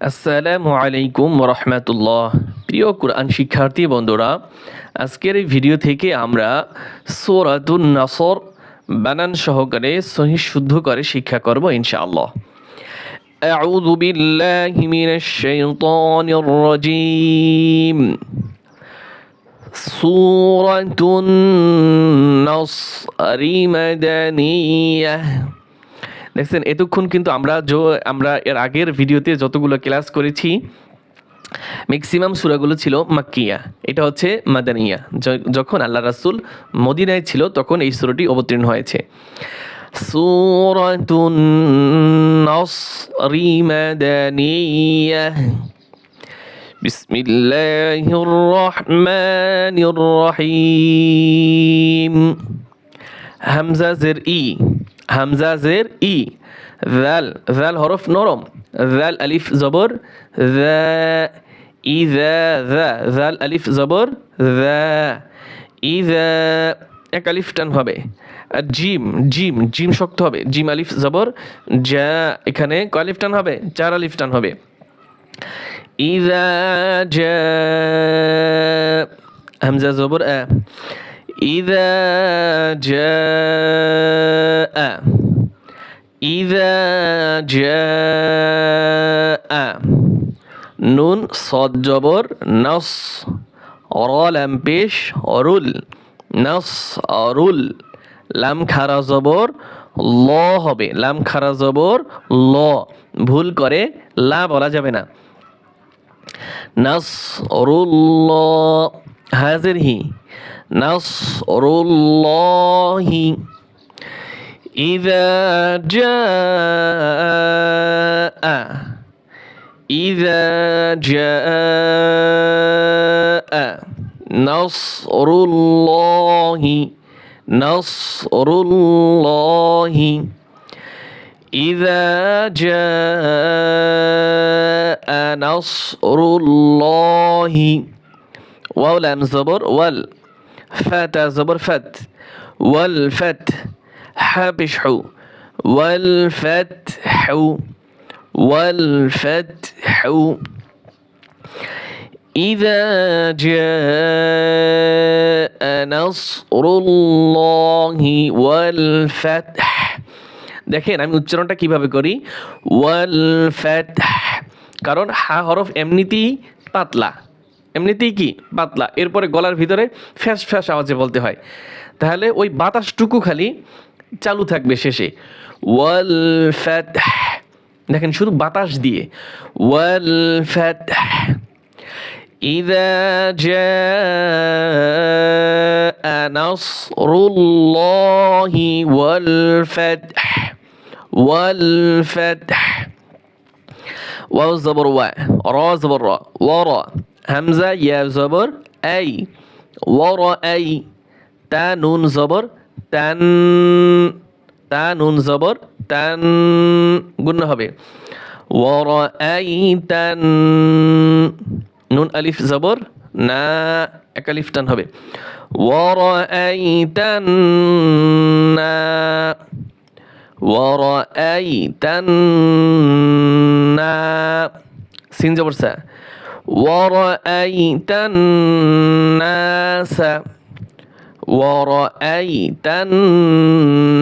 আসসালামু আলাইকুম রহমতুল্লাহ প্রিয় কোরআন শিক্ষার্থী বন্ধুরা আজকের এই ভিডিও থেকে আমরা সোরাতুন নাসর বানান সহকারে সহি শুদ্ধ করে শিক্ষা করব ইনশাআল্লাহ أعوذ بالله من الشيطان الرجيم سورة النصر مدنية দেখছেন, এতক্ষণ কিন্তু আমরা আমরা এর আগের ভিডিওতে যতগুলো ক্লাস করেছি ম্যাক্সিমাম সুরাগুলো ছিল মাক্কিয়া। এটা হচ্ছে মাদানিয়া। যখন আল্লাহ রাসুল মদিনায় ছিল, তখন এই সুরটি অবতীর্ণ হয়েছে। সূরাতুন নাসরি মাদানিয়া। বিসমিল্লাহির রহমানির রহিম। হামজা জের ই। হামজা জের ই ভ্যাল জাল হরফ নরম জাল আলিফ জবর ই ভ্যাল আলিফ জবর ই এক আলিফ টান হবে। আর জিম জিম জিম শক্ত হবে, জিম আলিফ জবর যা এখানে ক আলিফ টান হবে? চার আলিফ টান হবে। ইজা জা হামজা জবর, আ ইদা জা ইদা জা নুন সদ জবর নস অরল অ্যাম্পেশ অরুল নস অরুল লাম খারা জবর ল হবে লাম খারা জবর ল ভুল করে লা বলা যাবে না। নাস অরুল্ল هذه نصر الله. إذا جاء إذا جاء نصر الله نصر الله. إذا جاء نصر الله. واو لام زبر وال فات زبر فت والفتح حبش حو والفتح والفتح إذا جاء نصر الله والفتح দেখেন আমি উচ্চারণটা কিভাবে করি ওয়াল ফাতহ কারণ হা হরফ এমনিতেই পাতলা এমনিতেই কি পাতলা এরপরে গলার ভিতরে ফ্যাস ফ্যাস আওয়াজে বলতে হয় তাহলে ওই বাতাসটুকু খালি চালু থাকবে শেষে ওয়াল ফাতহ দেখেন শুধু বাতাস দিয়ে ওয়াল ফাতহ إذا جاء نصر الله والفتح والفتح واو زبر و را زبر را ورا হামজা, ইয়া জবর এই ওর আই তা নুন জবর, তান, তা নুন জবর, তান, গুণ হবে। ওর আই তান, নুন আলিফ জবর, না, এক আলিফ টান হবে। ওর আই তান, না ওর আই তান, না, সিন জবর, সা। ওয়ারাআইতান নাসা ওয়ারাআইতান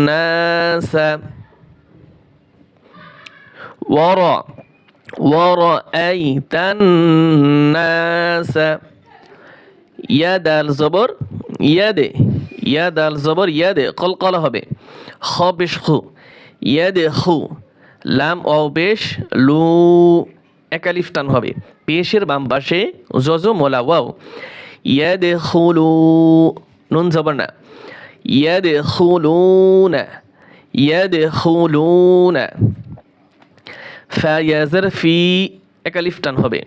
নাসা ওয়ারা ورأيت الناس يد الزبر يد يد الزبر يد قلقل হবে খ পেশ খু يد খু লাম ও পেশ লু একালিফ টান হবে। পেশের বাম পাশে জজ মোলা ওয়াও ইয়াদ খুলু নুন জবর না। ইয়াদ খুলুনা ইয়াদ খুলুনা ফা ইয়াজের ফি একালিফ টান হবে।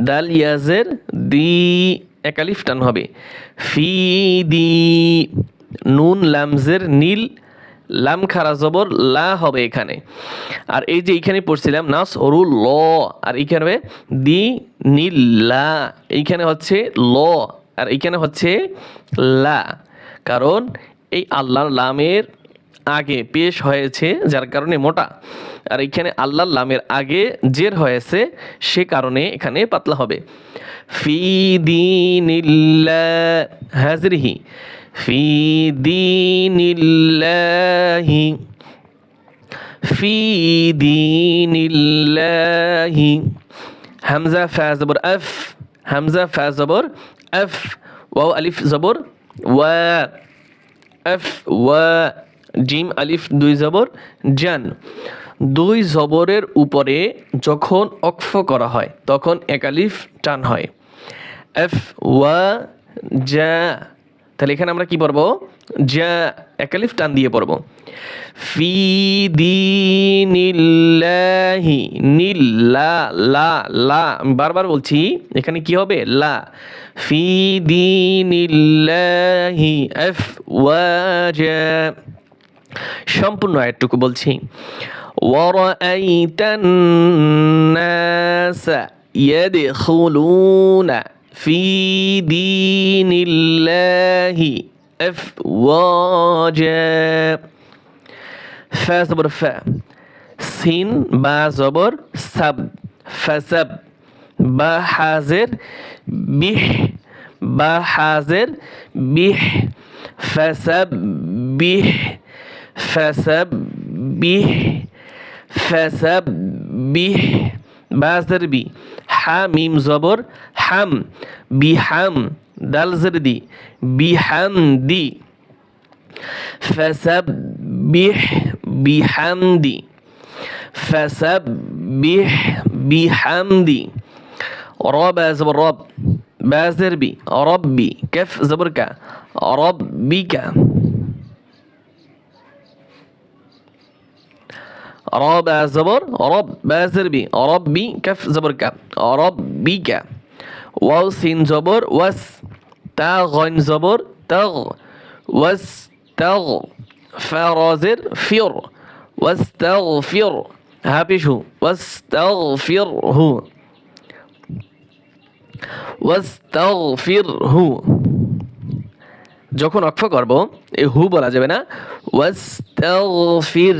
দাল ইয়াজের দি একালিফ টান হবে। ফি দি নুন লামজের নীল লাম খারা জবর, লা হবে এখানে। আর এই যে এইখানে পড়ছিলাম, নাস অরু ল। আর এইখানে হবে, দি নীল লা। এইখানে হচ্ছে ল, আর এইখানে হচ্ছে লা। কারণ এই আল্লাহর লামের আগে পেশ হয়েছে, যার কারণে মোটা। আর এখানে আল্লাহ লামের আগে জের হয়েছে, সে কারণে এখানে পাতলা হবে। ফি দিনিল্লাহ হাজরিহি। ফি দিনিল্লাহি ফি দিনিল্লাহি। হামজা, ফা জবর, আফ। হামজা, ফা জবর, আফ। ওয়াও, আলিফ, জবর, ওয়া। এফ ওয়া। জিম, আলিফ, দুই জবর, জান। দুই জবরের উপরে যখন অক্ফ করা হয়, তখন এক আলিফ টান হয়। এফ ওয়া যা তাহলে এখানে আমরা কি পড়ব? যা একালিফ টান দিয়ে পড়ব। ফি দিনিল্লাহি নীল লা লা লা আমি বারবার বলছি, এখানে কি হবে? লা। ফি দিনিল্লাহি এফ ওয়াজা সম্পূর্ণ আয়াতটুকু বলছি। ওয়ারাইতান নাস ইয়াদখুলুনা। في دين الله أفواجا. فا زبر فا سين با زبر سب. فسب با حاضر بح با حاضر بح فسبح بح فسبح با زر بي. حاميم زبر بحم بحم دال زر دي بحمدي فسبح بحمدي فسبح بحمدي رب زبر رب با زربي ربي كف زبرك ربك رب زبر رب با زربي ربي كف زبرك ربك ওয়াও সিন জবর ওয়াস তা গন জবর তগ ওয়াস তগ ফা রজের ফির ওয়াস তগ ফির হাফিস হু ওয়াস তগ ফির হু যখন অক্ষ করব, এই হু বলা যাবে না, ওয়াস্তাগফির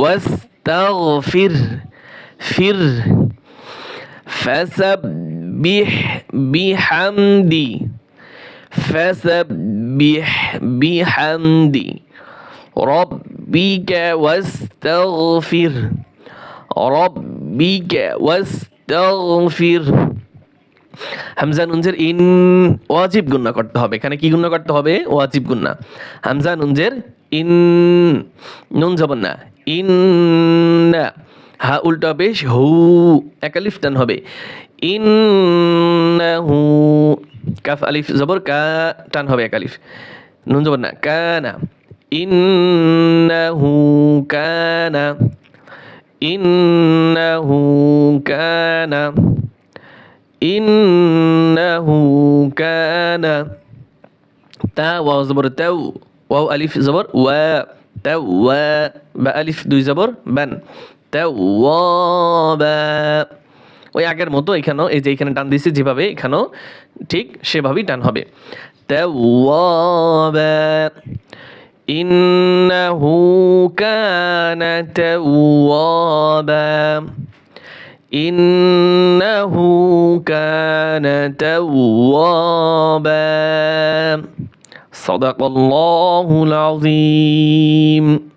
ওয়াস্তাগফির, ফির, ফাসাব ফাসাব্বিহ বিহামদি فسبح بحمد ربك واستغفر ربك واستغفر হামজা নুনজের ইন ওয়াজিব গুন্না করতে হবে এখানে কি গুন্না করতে হবে ওয়াজিব গুন্না হামজা নুনজের ইন নুন যাবেন না ইন হা উল্টা বেশ, হু একালিফ টান হবে। ইন হু কাফ, আলিফ, জবর, কা, টান হবে এক আলিফ। নুন, জবর না, কানা। ইন্নাহু কানা। ইন্নাহু কানা। ইন্নাহু, কানা। তা, ওয়াও, জবর, তাও। ওয়াও, আলিফ, জবর, ওয়া, তাও, ওয়া, বা, আলিফ, দুই, জবর, বান। তাও ওয়া ওই আগের মতো এখানেও এই যে এখানে টান দিয়েছি যেভাবে এখানেও ঠিক সেভাবেই টান হবে ইন্নাহু কানা তাওয়াবা ইন্নাহু কানা তাওয়াবা صدق الله العظيم